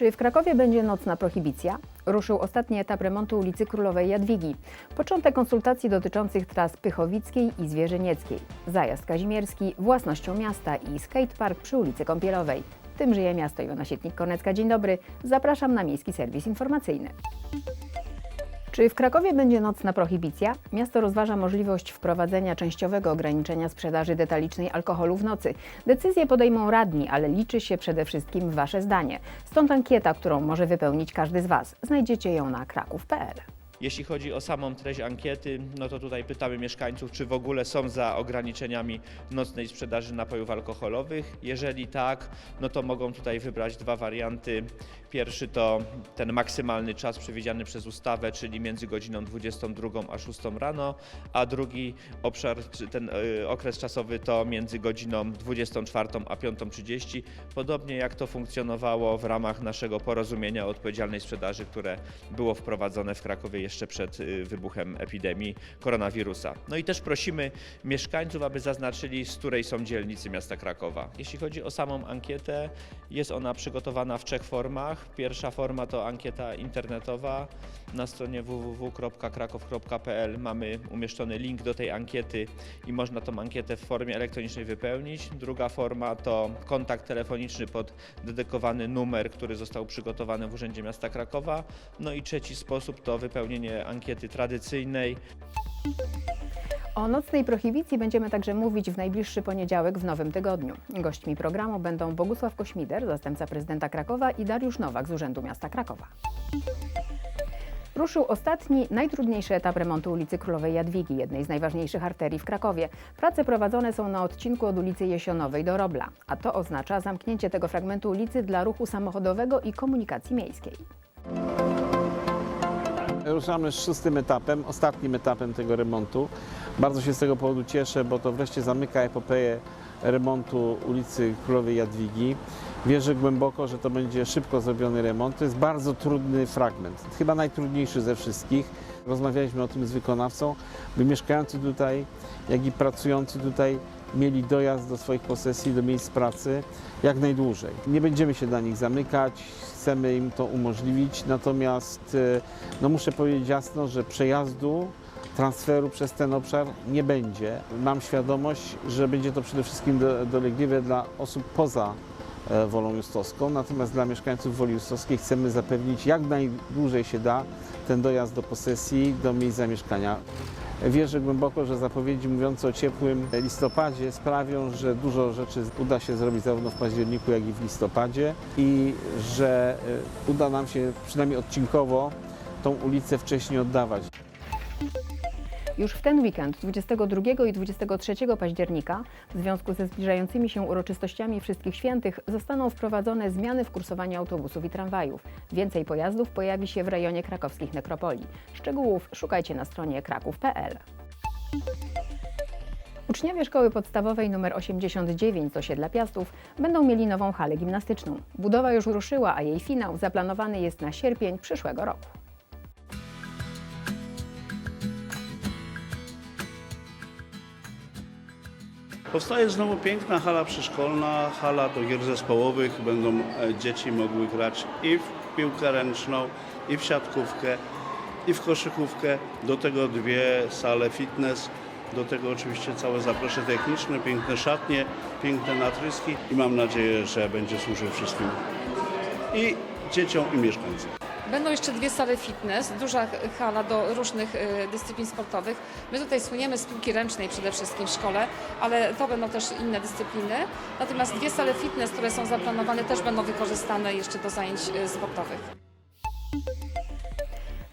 Czy w Krakowie będzie nocna prohibicja? Ruszył ostatni etap remontu ulicy Królowej Jadwigi. Początek konsultacji dotyczących tras Pychowickiej i Zwierzynieckiej. Zajazd Kazimierski własnością miasta i skatepark przy ulicy Kąpielowej. Tym żyje miasto Iwona Sietnik-Konecka. Dzień dobry. Zapraszam na Miejski Serwis Informacyjny. Czy w Krakowie będzie nocna prohibicja? Miasto rozważa możliwość wprowadzenia częściowego ograniczenia sprzedaży detalicznej alkoholu w nocy. Decyzje podejmą radni, ale liczy się przede wszystkim Wasze zdanie. Stąd ankieta, którą może wypełnić każdy z Was. Znajdziecie ją na kraków.pl. Jeśli chodzi o samą treść ankiety, no to tutaj pytamy mieszkańców, czy w ogóle są za ograniczeniami nocnej sprzedaży napojów alkoholowych. Jeżeli tak, no to mogą tutaj wybrać dwa warianty. Pierwszy to ten maksymalny czas przewidziany przez ustawę, czyli między godziną 22 a 6 rano, a drugi obszar, ten y, okres czasowy to między godziną 24 a 5.30. Podobnie jak to funkcjonowało w ramach naszego porozumienia o odpowiedzialnej sprzedaży, które było wprowadzone w Krakowie jeszcze przed y, wybuchem epidemii koronawirusa. No i też prosimy mieszkańców, aby zaznaczyli, z której są dzielnicy miasta Krakowa. Jeśli chodzi o samą ankietę, jest ona przygotowana w trzech formach. Pierwsza forma to ankieta internetowa. Na stronie www.krakow.pl mamy umieszczony link do tej ankiety i można tą ankietę w formie elektronicznej wypełnić. Druga forma to kontakt telefoniczny pod dedykowany numer, który został przygotowany w Urzędzie Miasta Krakowa. No i trzeci sposób to wypełnienie ankiety tradycyjnej. O nocnej prohibicji będziemy także mówić w najbliższy poniedziałek w nowym tygodniu. Gośćmi programu będą Bogusław Kośmider, zastępca prezydenta Krakowa i Dariusz Nowak z Urzędu Miasta Krakowa. Ruszył ostatni, najtrudniejszy etap remontu ulicy Królowej Jadwigi, jednej z najważniejszych arterii w Krakowie. Prace prowadzone są na odcinku od ulicy Jesionowej do Robla, a to oznacza zamknięcie tego fragmentu ulicy dla ruchu samochodowego i komunikacji miejskiej. Ruszamy z szóstym etapem, ostatnim etapem tego remontu. Bardzo się z tego powodu cieszę, bo to wreszcie zamyka epopeję remontu ulicy Królowej Jadwigi. Wierzę głęboko, że to będzie szybko zrobiony remont. To jest bardzo trudny fragment, chyba najtrudniejszy ze wszystkich. Rozmawialiśmy o tym z wykonawcą, by mieszkający tutaj, jak i pracujący tutaj mieli dojazd do swoich posesji, do miejsc pracy jak najdłużej. Nie będziemy się dla nich zamykać, chcemy im to umożliwić, natomiast e, no muszę powiedzieć jasno, że przejazdu, transferu przez ten obszar nie będzie. Mam świadomość, że będzie to przede wszystkim do, dolegliwe dla osób poza e, Wolą Justowską, natomiast dla mieszkańców Woli Justowskiej chcemy zapewnić jak najdłużej się da ten dojazd do posesji, do miejsc zamieszkania. Wierzę głęboko, że zapowiedzi mówiące o ciepłym listopadzie sprawią, że dużo rzeczy uda się zrobić zarówno w październiku, jak i w listopadzie i że e, uda nam się przynajmniej odcinkowo tą ulicę wcześniej oddawać. Już w ten weekend, 22 i 23 października, w związku ze zbliżającymi się uroczystościami Wszystkich Świętych, zostaną wprowadzone zmiany w kursowaniu autobusów i tramwajów. Więcej pojazdów pojawi się w rejonie krakowskich nekropolii. Szczegółów szukajcie na stronie kraków.pl. Uczniowie szkoły podstawowej nr 89 z osiedla Piastów będą mieli nową halę gimnastyczną. Budowa już ruszyła, a jej finał zaplanowany jest na sierpień przyszłego roku. Powstaje znowu piękna hala przyszkolna, hala do gier zespołowych. Będą e, dzieci mogły grać i w piłkę ręczną, i w siatkówkę, i w koszykówkę. Do tego dwie sale fitness. Do tego oczywiście całe zaplecze techniczne, piękne szatnie, piękne natryski i mam nadzieję, że będzie służył wszystkim i dzieciom i mieszkańcom. Będą jeszcze dwie sale fitness, duża hala do różnych y, dyscyplin sportowych. My tutaj słyniemy z piłki ręcznej przede wszystkim w szkole, ale to będą też inne dyscypliny. Natomiast dwie sale fitness, które są zaplanowane, też będą wykorzystane jeszcze do zajęć y, sportowych.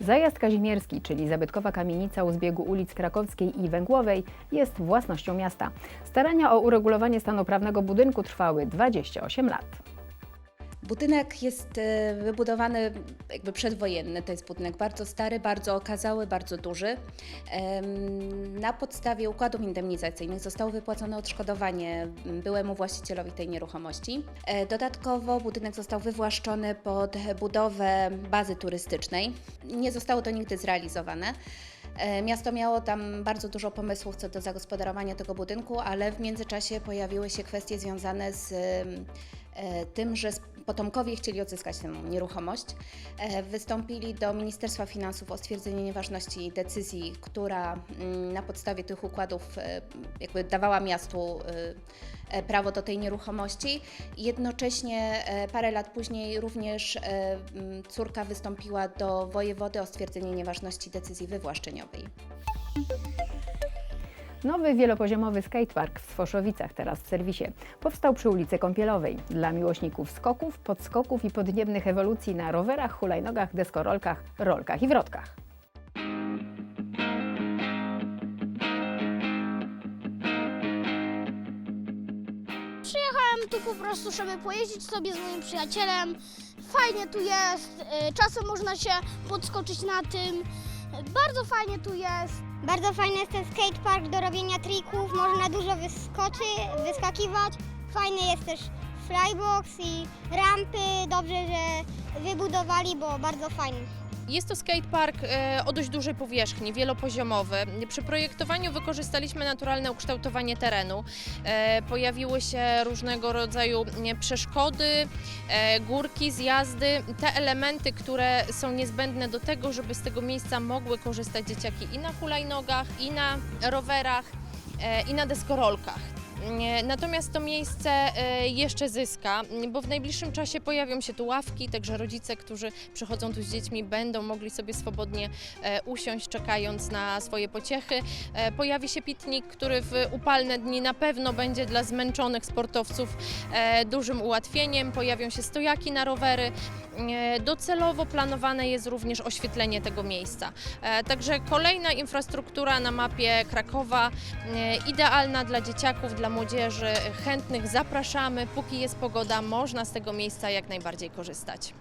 Zajazd Kazimierski, czyli zabytkowa kamienica u zbiegu ulic Krakowskiej i Węgłowej, jest własnością miasta. Starania o uregulowanie stanu prawnego budynku trwały 28 lat. Budynek jest e, wybudowany jakby przedwojenny, to jest budynek bardzo stary, bardzo okazały, bardzo duży. Na podstawie układów indemnizacyjnych zostało wypłacone odszkodowanie byłemu właścicielowi tej nieruchomości. E, Dodatkowo budynek został wywłaszczony pod budowę bazy turystycznej. Nie zostało to nigdy zrealizowane. E, Miasto miało tam bardzo dużo pomysłów co do zagospodarowania tego budynku, ale w międzyczasie pojawiły się kwestie związane z tym, że potomkowie chcieli odzyskać tę nieruchomość. E, Wystąpili do Ministerstwa Finansów o stwierdzenie nieważności decyzji, która mm, na podstawie tych układów e, jakby dawała miastu e, prawo do tej nieruchomości. Jednocześnie parę lat później również mm, córka wystąpiła do wojewody o stwierdzenie nieważności decyzji wywłaszczeniowej. Nowy wielopoziomowy skatepark w Swoszowicach, teraz w serwisie, powstał przy ulicy Kąpielowej. Dla miłośników skoków, podskoków i podniebnych ewolucji na rowerach, hulajnogach, deskorolkach, rolkach i wrotkach. Przyjechałem tu po prostu, żeby pojeździć sobie z moim przyjacielem. Fajnie tu jest, y, czasem można się podskoczyć na tym. Bardzo fajnie tu jest. Bardzo fajny jest ten skatepark do robienia trików, można dużo wyskoczy, wyskakiwać. Fajny jest też flybox i rampy, dobrze, że wybudowali, bo bardzo fajny. Jest to skatepark e, o dość dużej powierzchni, wielopoziomowy. Przy projektowaniu wykorzystaliśmy naturalne ukształtowanie terenu. E, Pojawiły się różnego rodzaju przeszkody, e, górki, zjazdy, te elementy, które są niezbędne do tego, żeby z tego miejsca mogły korzystać dzieciaki i na hulajnogach, i na rowerach, i na deskorolkach. Natomiast to miejsce e, jeszcze zyska, bo w najbliższym czasie pojawią się tu ławki, także rodzice, którzy przychodzą tu z dziećmi, będą mogli sobie swobodnie e, usiąść, czekając na swoje pociechy. E, Pojawi się pitnik, który w upalne dni na pewno będzie dla zmęczonych sportowców dużym ułatwieniem. Pojawią się stojaki na rowery. Docelowo planowane jest również oświetlenie tego miejsca. Także kolejna infrastruktura na mapie Krakowa, idealna dla dzieciaków, dla młodzieży. Chętnych zapraszamy. Póki jest pogoda, można z tego miejsca jak najbardziej korzystać.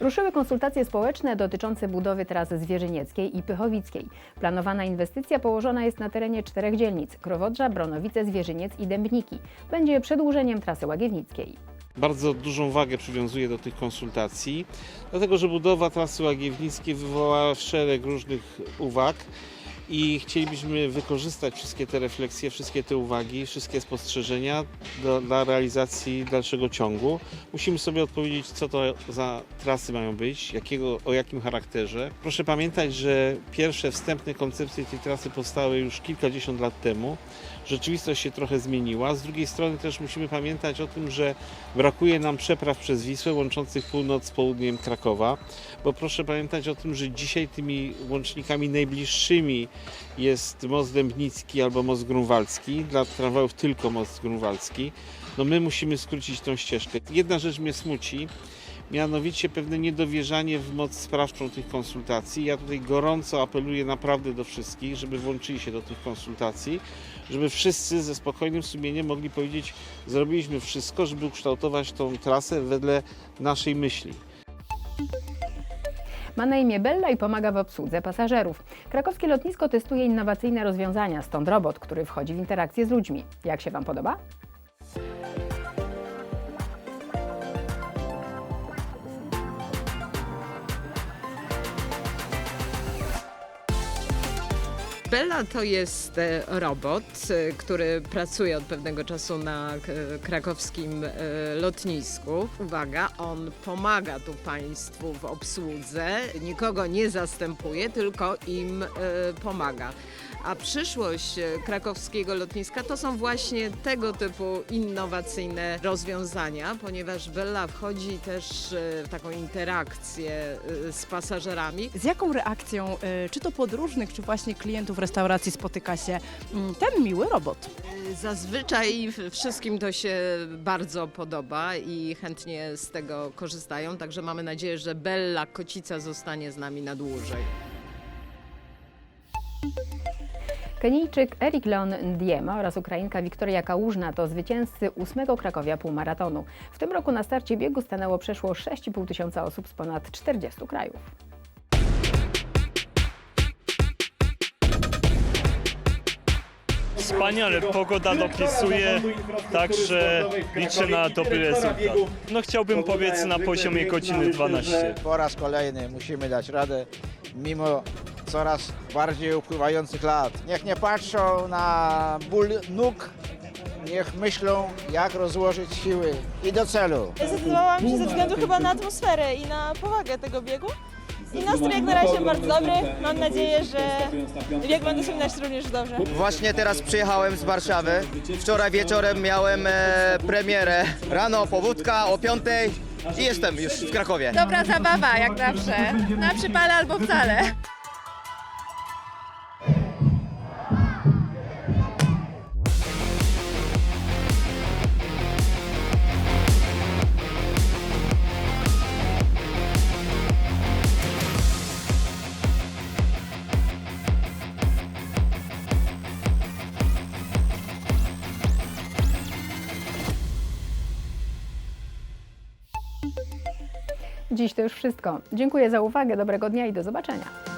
Ruszyły konsultacje społeczne dotyczące budowy trasy Zwierzynieckiej i Pychowickiej. Planowana inwestycja położona jest na terenie czterech dzielnic: Krowodrza, Bronowice, Zwierzyniec i Dębniki. Będzie przedłużeniem trasy Łagiewnickiej. Bardzo dużą wagę przywiązuję do tych konsultacji, dlatego że budowa trasy Łagiewnickiej wywołała szereg różnych uwag i chcielibyśmy wykorzystać wszystkie te refleksje, wszystkie te uwagi, wszystkie spostrzeżenia do, dla realizacji dalszego ciągu. Musimy sobie odpowiedzieć, co to za trasy mają być, jakiego, o jakim charakterze. Proszę pamiętać, że pierwsze wstępne koncepcje tej trasy powstały już kilkadziesiąt lat temu. Rzeczywistość się trochę zmieniła. Z drugiej strony też musimy pamiętać o tym, że brakuje nam przepraw przez Wisłę łączących północ z południem Krakowa, bo proszę pamiętać o tym, że dzisiaj tymi łącznikami najbliższymi jest most Dębnicki albo most Grunwaldzki, dla tramwajów tylko most Grunwaldzki. No my musimy skrócić tą ścieżkę. Jedna rzecz mnie smuci, mianowicie pewne niedowierzanie w moc sprawczą tych konsultacji. Ja tutaj gorąco apeluję naprawdę do wszystkich, żeby włączyli się do tych konsultacji, żeby wszyscy ze spokojnym sumieniem mogli powiedzieć, zrobiliśmy wszystko, żeby ukształtować tą trasę wedle naszej myśli. Ma na imię Bella i pomaga w obsłudze pasażerów. Krakowskie lotnisko testuje innowacyjne rozwiązania, stąd robot, który wchodzi w interakcję z ludźmi. Jak się Wam podoba? Bella to jest e, robot, e, który pracuje od pewnego czasu na krakowskim e, lotnisku. Uwaga, on pomaga tu Państwu w obsłudze, nikogo nie zastępuje, tylko im pomaga. A przyszłość e, krakowskiego lotniska to są właśnie tego typu innowacyjne rozwiązania, ponieważ Bella wchodzi też e, w taką interakcję e, z pasażerami. Z jaką reakcją, czy to podróżnych, czy właśnie klientów restauracji spotyka się mm, ten miły robot? Zazwyczaj wszystkim to się bardzo podoba i chętnie z tego korzystają, także mamy nadzieję, że Bella Kocica zostanie z nami na dłużej. Kenijczyk Erik Leon Ndiema oraz Ukrainka Wiktoria Kałużna to zwycięzcy ósmego Krakowia półmaratonu. W tym roku na starcie biegu stanęło przeszło 6,5 tysiąca osób z ponad 40 krajów. Wspaniale, pogoda dopisuje, także liczę na dobry rezultat. No chciałbym powiedzieć na poziomie godziny 12. Po raz kolejny musimy dać radę, mimo coraz bardziej upływających lat. Niech nie patrzą na ból nóg, niech myślą, jak rozłożyć siły i do celu. Zdecydowałam się ze względu chyba na atmosferę i na powagę tego biegu. I nastrój jak na razie bardzo dobry. Mam nadzieję, że bieg będę wspominać również dobrze. Właśnie teraz przyjechałem z Warszawy. Wczoraj wieczorem miałem e, premierę. Rano powódka o 5 i jestem już w Krakowie. Dobra zabawa, jak zawsze. Na przypale albo wcale. Dziś to już wszystko. Dziękuję za uwagę, dobrego dnia i do zobaczenia.